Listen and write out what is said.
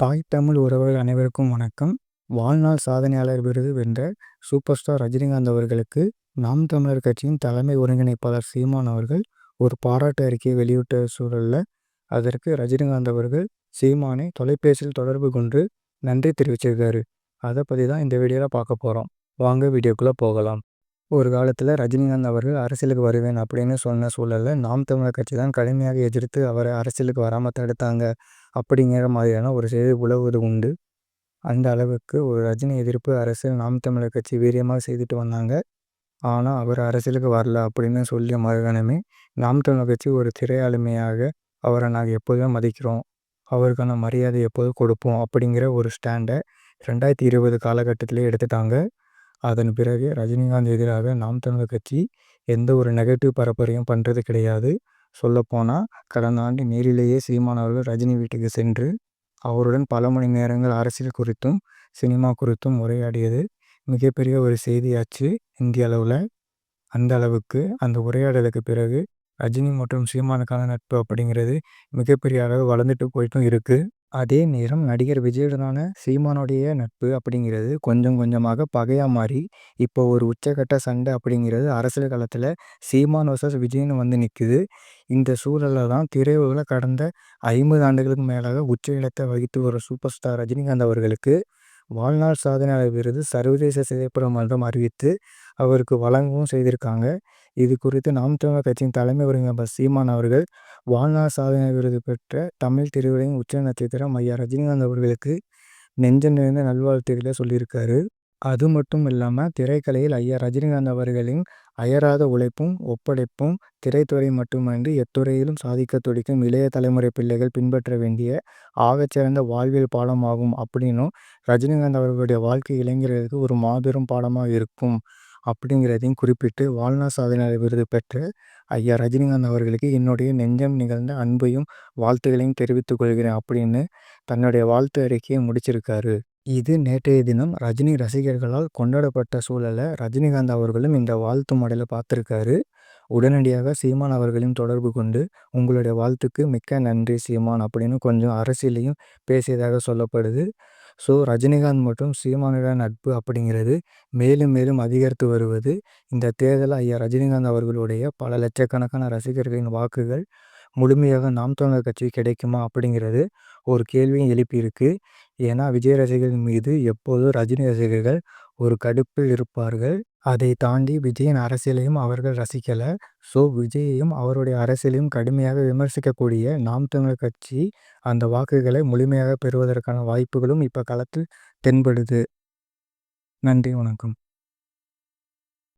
தாய் தமிழ் உறவுகள் அனைவருக்கும் வணக்கம். வாழ்நாள் சாதனையாளர் விருது வென்ற சூப்பர் ஸ்டார் ரஜினிகாந்த் அவர்களுக்கு நாம் தமிழர் கட்சியின் தலைமை ஒருங்கிணைப்பாளர் சீமான் அவர்கள் ஒரு பாராட்டு அறிக்கையை வெளியிட்ட சூழலில் அதற்கு ரஜினிகாந்த் அவர்கள் சீமானை தொலைபேசியில் தொடர்பு கொண்டு நன்றி தெரிவிச்சிருக்காரு. அதை பற்றி தான் இந்த வீடியோவில் பார்க்க போகிறோம் வாங்க வீடியோக்குள்ளே போகலாம். ஒரு காலத்தில் ரஜினிகாந்த் அவர்கள் அரசியலுக்கு வருவேன் அப்படின்னு சொன்ன சூழலில் நாம் தமிழர் கட்சி தான் கடுமையாக எதிர்த்து அவரை அரசியலுக்கு வராமல் தடுத்தாங்க. அப்படிங்கிற மாதிரியான ஒரு செய்தி உலவுவது உண்டு. அந்த அளவுக்கு ஒரு ரஜினி எதிர்ப்பு அரசியல் நாம் தமிழர் கட்சி வீரியமாக செய்துட்டு வந்தாங்க. ஆனால் அவர் அரசியலுக்கு வரல அப்படின்னு சொல்லிய மறுகணமே, நாம் தமிழர் கட்சி ஒரு திரையாளுமையாக அவரை நாங்கள் எப்போதுமே மதிக்கிறோம். அவருக்கான மரியாதை எப்போதும் கொடுப்போம் அப்படிங்கிற ஒரு ஸ்டாண்டை ரெண்டாயிரத்தி இருபது காலகட்டத்திலே எடுத்துட்டாங்க. அதன் பிறகு ரஜினிகாந்த் எதிராக நாம் தமிழர் கட்சி எந்த ஒரு நெகட்டிவ் பரப்புரையும் பண்ணுறது கிடையாது. சொல்லப்போனால் கடந்த ஆண்டு நேரிலேயே சீமான் அவர்கள் ரஜினி வீட்டுக்கு சென்று, அவருடன் பல மணி நேரங்கள் அரசியல் குறித்தும், சினிமா குறித்தும் உரையாடியது. மிகப்பெரிய ஒரு செய்தியாச்சு இந்திய அளவில். அந்த அளவுக்கு அந்த உரையாடலுக்கு பிறகு ரஜினி மற்றும் சீமானுக்கான நட்பு அப்படிங்கிறது மிகப்பெரிய அளவு வளர்ந்துட்டு போயிட்டும் இருக்குது அதே நேரம் நடிகர் விஜயுடனான சீமானுடைய நட்பு அப்படிங்கிறது கொஞ்சம் கொஞ்சமாக பகையாக மாறி, இப்போ ஒரு உச்சக்கட்ட சண்டை அப்படிங்கிறது அரசியல் காலத்தில் சீமான் வர்சஸ் விஜய்னு வந்து நிற்குது இந்த சூழலில் தான் திரையுலகில் கடந்த ஐம்பது ஆண்டுகளுக்கு மேலாக உச்ச இடத்தை வகித்து வரும் சூப்பர் ஸ்டார் ரஜினிகாந்த் அவர்களுக்கு வாழ்நாள் சாதனையாளர் விருது சர்வதேச திரைப்பட மன்றம் அறிவித்து அவருக்கு வழங்கவும் செய்திருக்காங்க. இது குறித்து நாம் தமிழர் கட்சியின் தலைமை ஒருங்கிணைப்பாளர் சீமான் அவர்கள், வாழ்நாள் சாதனை விருது பெற்ற தமிழ் திரையுலகின் உச்ச நட்சத்திரம் ஐயா ரஜினிகாந்த் அவர்களுக்கு நெஞ்சம் நிறைந்த நல்வாழ்த்துக்களை சொல்லியிருக்காரு. அது மட்டும் இல்லாமல் திரைக்கலையில் ஐயா ரஜினிகாந்த் அவர்களின் அயராத உழைப்பும், ஒப்படைப்பும் திரைத்துறை மட்டுமன்றி எத்துறையிலும் சாதிக்க துடிக்கும் இளைய தலைமுறை பிள்ளைகள் பின்பற்ற வேண்டிய ஆகச்சிறந்த வாழ்வியல் பாடமாகும் அப்படின்னும், ரஜினிகாந்த் அவர்களுடைய வாழ்க்கை இளைஞர்களுக்கு ஒரு மாபெரும் பாடமாக இருக்கும் அப்படிங்கிறதையும் குறிப்பிட்டு, வாழ்நாள் சாதனையாளர் விருது பெற்ற ஐயா ரஜினிகாந்த் அவர்களுக்கு என்னுடைய நெஞ்சம் நிகழ்ந்த அன்பையும், வாழ்த்துக்களையும் தெரிவித்துக் கொள்கிறேன் அப்படின்னு தன்னுடைய வாழ்த்து அறிக்கையை முடிச்சிருக்காரு. இது நேற்றைய தினம் ரஜினி ரசிகர்களால் கொண்டாடப்பட்ட சூழல்ல ரஜினிகாந்த் அவர்களும் இந்த வாழ்த்து மடலை பார்த்துருக்காரு உடனடியாக சீமான் அவர்களையும் தொடர்பு கொண்டு, உங்களுடைய வாழ்த்துக்கு மிக்க நன்றி சீமான் அப்படின்னு கொஞ்சம் அரசியலையும் பேசியதாக சொல்லப்படுது. ஸோ ரஜினிகாந்த் மற்றும் சீமானுடைய நட்பு அப்படிங்கிறது மேலும் மேலும் அதிகரித்து வருவது, இந்த தேர்தல் ஐயா ரஜினிகாந்த் அவர்களுடைய பல லட்சக்கணக்கான ரசிகர்களின் வாக்குகள் முழுமையாக நாம் தமிழர் கட்சிக்கு கிடைக்குமா அப்படிங்கிறது ஒரு கேள்வியும் எழுப்பியிருக்கு. ஏன்னா விஜய் ரசிகர்கள் மீது எப்போதும் ரஜினி ரசிகர்கள் ஒரு கடுப்பில் இருப்பார்கள். அதை தாண்டி விஜயின் அரசியலையும் அவர்கள் ரசிக்கலை ஸோ விஜயையும் அவருடைய அரசியலையும் கடுமையாக விமர்சிக்கக்கூடிய நாம் தமிழர் கட்சி அந்த வாக்குகளை முழுமையாக பெறுவதற்கான வாய்ப்புகளும் இப்போ களத்தில் தென்படுது. நன்றி வணக்கம்.